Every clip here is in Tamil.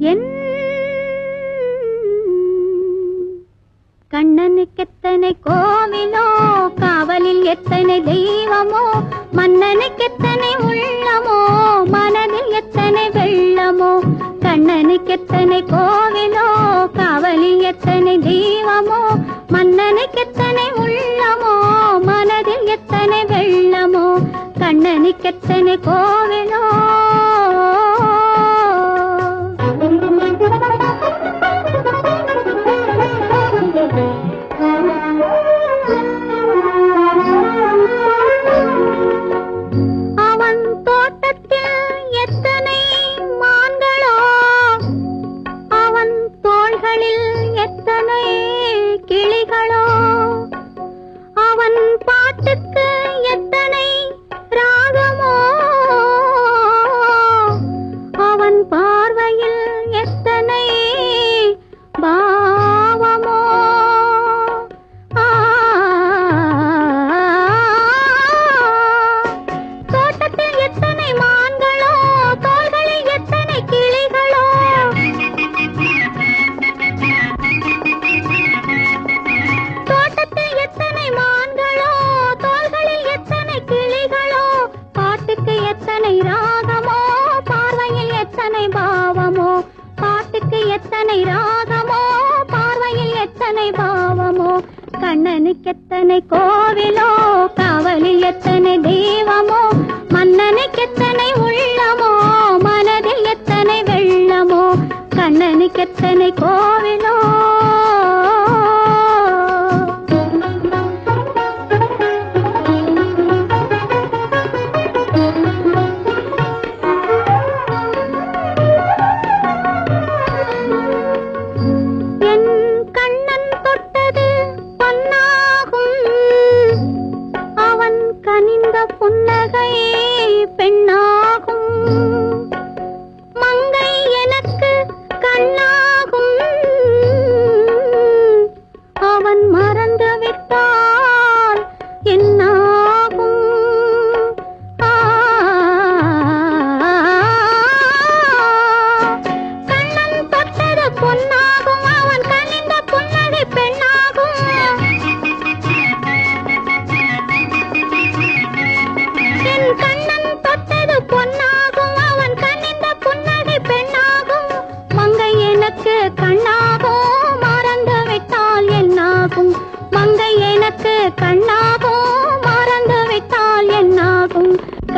என் கண்ணனுக்கெத்தனை கோவிலோ காவலில் எத்தனை தெய்வமோ மன்னனுக்கு எத்தனை உள்ளமோ மனதில் எத்தனை வெள்ளமோ கண்ணனுக்கு எத்தனை கோவிலோ காவலில் எத்தனை தெய்வமோ மன்னனுக்கு எத்தனை உள்ளமோ மனதில் எத்தனை வெள்ளமோ கண்ணனுக்கு எத்தனை கோவிலோ எத்தனை ராகமோ பார்வையில் எத்தனை பாவமோ கண்ணனுக்கு எத்தனை கோவிலோ காவலில் எத்தனை தெய்வமோ மன்னனுக்கு எத்தனை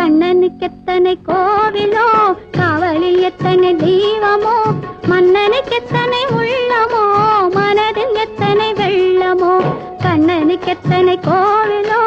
கண்ணனுக்கு எத்தனை கோவிலோ காவலில் எத்தனை தெய்வமோ மன்னனுக்கு எத்தனை உள்ளமோ மனதில் எத்தனை வெள்ளமோ கண்ணனுக்கு எத்தனை கோவிலோ